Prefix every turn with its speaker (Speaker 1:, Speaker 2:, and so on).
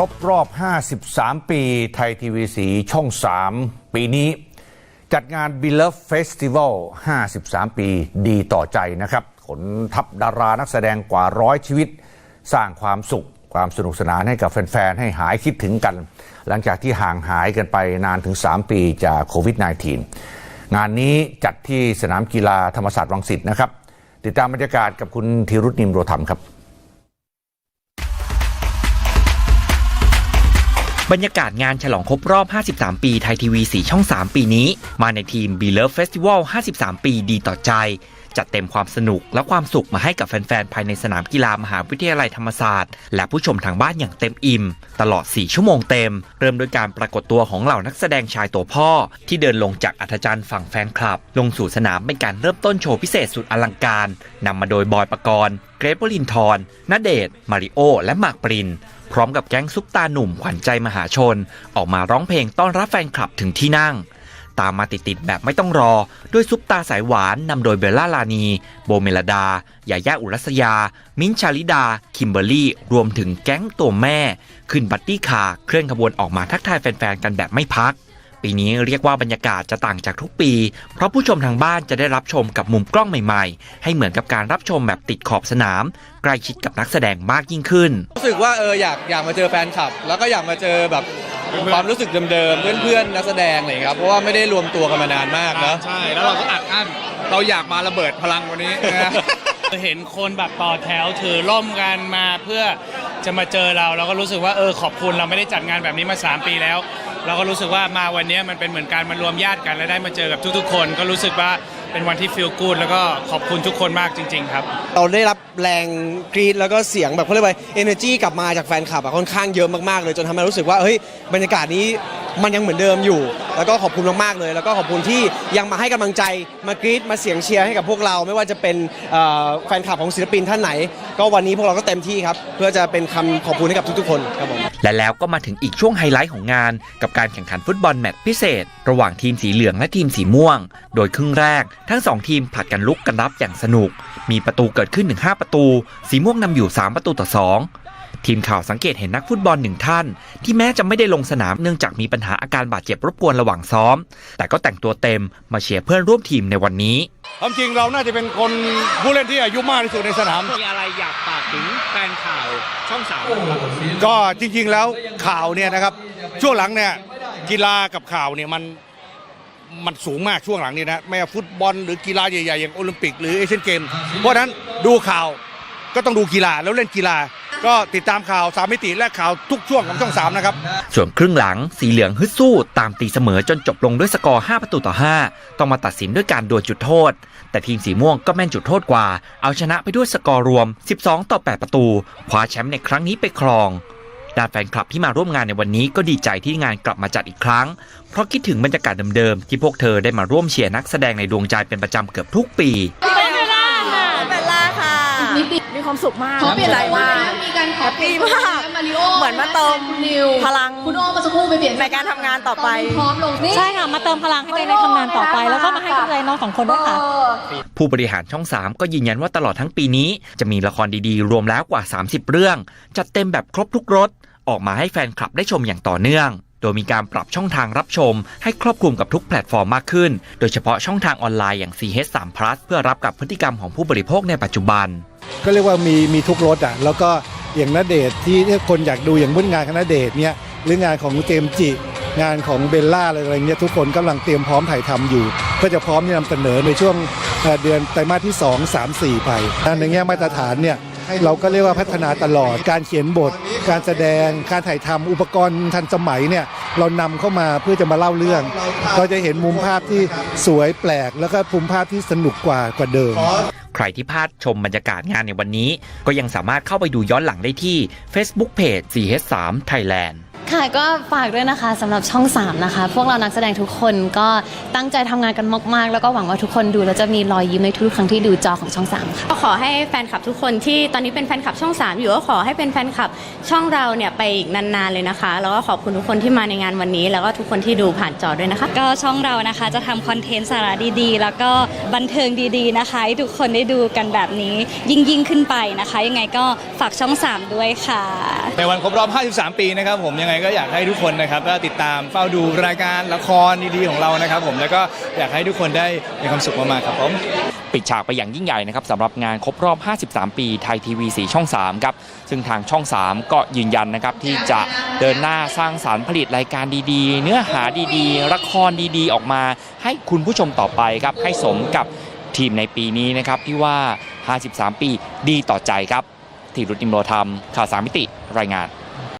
Speaker 1: ครบรอบ 53 ปี ไทยทีวีสีช่อง 3 ปีนี้ จัดงาน b e l o v e Festival 53 ปีดีต่อใจนะครับ ขนทัพดารานักแสดงกว่าร้อยชีวิต สร้างความสุข ความสนุกสนานให้กับแฟน ๆ ให้หายคิดถึงกัน หลังจากที่ห่างหายกันไปนานถึง 3 ปีจากโควิด -19 งานนี้จัดที่สนามกีฬาธรรมศาสตร์รังสิตนะครับ ติดตามบรรยากาศกับคุณธีรุษนิมโรธรรมครับ
Speaker 2: บรรยากาศงานฉลองครบรอบ 53 ปีไทยทีวี 4 ช่อง 3 ปีนี้ มาในทีม b e l o v e Festival 53 ปีดีต่อใจ จัดเต็มความสนุกและความสุขมาให้กับแฟนๆ ภายในสนามกีฬามหาวิทยาลัยธรรมศาสตร์ และผู้ชมทางบ้านอย่างเต็มอิ่ม ตลอด 4 ชั่วโมงเต็ม เริ่มโดยการปรากฏตัวของเหล่านักแสดงชายตัวพ่อ ที่เดินลงจากอัธจันทร์ฝั่งแฟนคลับ ลงสู่สนามเป็นการเริ่มต้นโชว์พิเศษสุดอลังการนำมาโดยบอยปกรณ์เกรทวลินทร์ณเดชมาริโอ และหมากปรินพร้อมกับแก๊งซุปตาหนุ่มขวัญใจมหาชน ออกมาร้องเพลงต้อนรับแฟนคลับถึงที่นั่ง ตามมาติดๆแบบไม่ต้องรอ ด้วยซุปตาสายหวานนำโดยเบลล่าลานี โบเมลดา ยาย่าอุรัสยา มิ้นชาลิดา คิมเบอร์รี่ รวมถึงแก๊งตัวแม่ ขึ้นบัตตี้คาเคลื่อนขบวนออกมาทักทายแฟนๆกันแบบไม่พัก ปีนี้เรียกว่าบรรยากาศจะต่างจากทุกปี เพราะผู้ชมทางบ้านจะได้รับชมกับมุมกล้องใหม่ๆ ให้เหมือนกับการรับชมแบบติดขอบสนาม ใกล้ชิดกับนักแสดงมากยิ่งขึ้น
Speaker 3: รู้สึกว่าเอออยากอยากมาเจอแฟนคลับ แล้วก็อยากมาเจอแบบ ความรู้สึกเดิมๆเพื่อนๆนักแสดงอะไรอย่างเงี้ยครับเพราะว่าไม่ได้รวมตัวกันมานานมากนะ
Speaker 4: ใช่ แล้วเราก็อัดอั้นเราอยากมาระเบิดพลังวันนี้นะ
Speaker 5: เห็นคนแบบต่อแถวถือร่มกันมาเพื่อจะมาเจอเราเราก็รู้สึกว่าเออขอบคุณเราไม่ได้จัดงานแบบนี้มา 3 ปีแล้ว เราก็รู้สึกว่ามาวันนี้มันเป็นเหมือนการมารวมญาติกันและได้มาเจอกับทุกๆ คน ก็รู้สึกว่า เป็นวันที่ฟีลกูดแล้วก็ขอบคุณทุกคนมากจริง ๆ ครับ
Speaker 3: เราได้รับแรงกรีดแล้วก็เสียงแบบเขาเรียกว่าเอเนอร์จีกลับมาจากแฟนคลับอะค่อนข้างเยอะมากๆเลยจนทำให้รู้สึกว่าเฮ้ยบรรยากาศนี้ มันยังเหมือนเดิมอยู่ แล้วก็ขอบคุณมากๆเลย แล้วก็ขอบคุณที่ยังมาให้กำลังใจมากรีดมาเสียงเชียร์ให้กับพวกเรา ไม่ว่าจะเป็นเอ่อแฟนคลับของศิลปินท่านไหน ก็วันนี้พวกเราก็เต็มที่ครับ เพื่อจะเป็นคำขอบคุณให้กับทุกๆ คนครับผม
Speaker 2: และแล้วก็มาถึงอีกช่วงไฮไลท์ของงาน กับการแข่งขันฟุตบอลแมตช์พิเศษ ระหว่างทีมสีเหลืองและทีมสีม่วง โดยครึ่งแรก ทั้ง 2 ทีมผลัดกันลุกกันรับอย่างสนุก มีประตูเกิดขึ้นถึง5ประตู สีม่วงนำอยู่ 3 ประตูต่อ 2 ทีมข่าวสังเกตเห็นนักฟุตบอลหนึ่งท่าน ที่แม้จะไม่ได้ลงสนามเนื่องจากมีปัญหาอาการบาดเจ็บรบกวนระหว่างซ้อม แต่ก็แต่งตัวเต็มมาเชียร์เพื่อนร่วมทีมในวันนี้
Speaker 4: ความจริงเราน่าจะเป็นคนผู้เล่นที่อายุมากที่สุดในสนาม
Speaker 5: มีอะไรอยากฝากถึงแฟนข่าวช่องสาม
Speaker 4: ก็จริง ๆแล้วข่าวเนี่ยนะครับ ช่วงหลังเนี่ยกีฬากับข่าวเนี่ยมันมันสูงมากช่วงหลังนี้นะไม่ว่าฟุตบอลหรือกีฬาใหญ่ๆอย่างโอลิมปิกหรือเอเชียนเกม เพราะฉะนั้นดูข่าวก็ต้องดูกีฬาแล้วเล่นกีฬา ก็ติดตามข่าวสามมิติและข่าวทุกช่วงของช่องสามนะครับ
Speaker 2: ส่วนครึ่งหลังสีเหลืองฮึดสู้ตามตีเสมอจนจบลงด้วยสกอร์ 5 ประตูต่อ 5 ต้องมาตัดสินด้วยการดวลจุดโทษ แต่ทีมสีม่วงก็แม่นจุดโทษกว่า เอาชนะไปด้วยสกอร์รวม 12 ต่อ 8 ประตูคว้าแชมป์ในครั้งนี้ไปครองด้านแฟนคลับที่มาร่วมงานในวันนี้ก็ดีใจที่งานกลับมาจัดอีกครั้ง เพราะคิดถึงบรรยากาศเดิมๆที่พวกเธอได้มาร่วมเชียร์นักแสดงในดวงใจเป็นประจำเกือบทุกปี
Speaker 6: เบลล่าค่ะเบลล่า ค่ะมีความสุขมาก
Speaker 7: ขอเปลี่ยน
Speaker 6: ใจ
Speaker 7: ตัว
Speaker 6: มาก
Speaker 7: นะมีการขอ
Speaker 6: แฮปปี้มาก
Speaker 7: มาริโอ
Speaker 6: เหมือนมาเติม
Speaker 7: คุณนิว
Speaker 6: พลัง
Speaker 7: คุณโอมาสักครู่ไปเปลี่ยน
Speaker 6: ในการทำงานต่อไป
Speaker 7: ตนนี้พร้อมลงนี่
Speaker 8: ใช่ค่ะมาเติมพลังให้ตัวเองในทำงานต่อไป แล้วก็มาให้กำลังใจน้องสองคนด้วยค่ะ
Speaker 7: เออ
Speaker 2: ผู้บริหารช่อง 3 ก็ยืนยันว่าตลอดทั้งปีนี้จะมีละครดีๆ รวมแล้วกว่า 30 เรื่อง จัดเต็มแบบครบทุกรสออกมาให้แฟนคลับได้ชมอย่างต่อเนื่อง โดยมีการปรับช่องทางรับชม ให้ครอบคลุมกับทุกแพลตฟอร์มมากขึ้น โดยเฉพาะช่องทางออนไลน์อย่าง CH3 Plus เพื่อรับกับพฤติกรรมของผู้บริโภคในปัจจุบัน
Speaker 9: ก็เรียกว่ามีมีทุกรสอะแล้วก็อย่างนเดทที่คนอยากดูอย่างบุญงานคณะเดชน์เนี่ยหรืองานของเจมจิ งานของเบลล่าอะไรอะไรเงี้ยทุกคนกำลังเตรียมพร้อมถ่ายทำอยู่ ก็จะพร้อมที่นำเสนอในช่วงเอ่อเดือนไตรมาสที่ 2 3 4 ไปในแง่มาตรฐานเนี่ย เราก็เรียกว่าพัฒนาตลอด การเขียนบท การแสดง การถ่ายทำอุปกรณ์ทันสมัยเนี่ยเรานำเข้ามาเพื่อจะมาเล่าเรื่องก็จะเห็นมุมภาพที่สวยแปลก แล้วก็มุมภาพที่สนุกกว่ากว่าเดิม
Speaker 2: ใครที่พลาดชมบรรยากาศงานในวันนี้ ก็ยังสามารถเข้าไปดูย้อนหลังได้ที่ Facebook Page CH3 Thailand
Speaker 10: ค่ะก็ฝากด้วยนะคะสำหรับช่อง 3 นะคะ พวกเรานักแสดงทุกคนก็ตั้งใจทำงานกันมากๆ แล้วก็หวังว่าทุกคนดูแล้วจะมีรอยยิ้มในทุกๆครั้งที่ดูจอของช่อง 3 ค่ะ
Speaker 11: ก็ขอให้แฟนคลับทุกคนที่ตอนนี้เป็นแฟนคลับช่อง 3 อยู่ก็ขอให้เป็นแฟนคลับช่องเราเนี่ยไปอีกนานๆเลยนะคะ แล้วก็ขอบคุณทุกคนที่มาในงานวันนี้ แล้วก็ทุกคนที่ดูผ่านจอด้วยนะคะ
Speaker 8: ก็ช่องเรานะคะจะทำคอนเทนต์สาระดีๆ แล้วก็บันเทิงดีๆนะคะให้ทุกคนได้ดูกันแบบนี้ยิ่งยิ่งๆขึ้นไปนะคะ ยังไงก็ฝากช่อง 3 ด้วยค่ะ
Speaker 7: ในวันครบรอบ 53 ปีนะครับผมยังไงก็อยากให้ทุกคนนะครับก็ติดตามเฝ้าดูรายการละครดีๆของเรานะครับ ผมแล้วก็อยากให้ทุกคนได้มีความสุขมากๆครับผม
Speaker 2: ปิดฉากไปอย่างยิ่งใหญ่นะครับสำหรับงานครบรอบ 53 ปีไทยทีวีสีช่อง 3 ครับ ซึ่งทางช่อง 3 ก็ยืนยันนะครับที่จะเดินหน้าสร้างสารรค์ผลิตรายการดีๆ เนื้อหาดีๆ ละครดีๆ ออกมา ให้คุณผู้ชมต่อไปครับให้สมกับทีมในปีนี้นะครับที่ว่า 53 ปีดีต่อใจครับ ทีรุจิมโรธรรมข่าวสามมิติรายงาน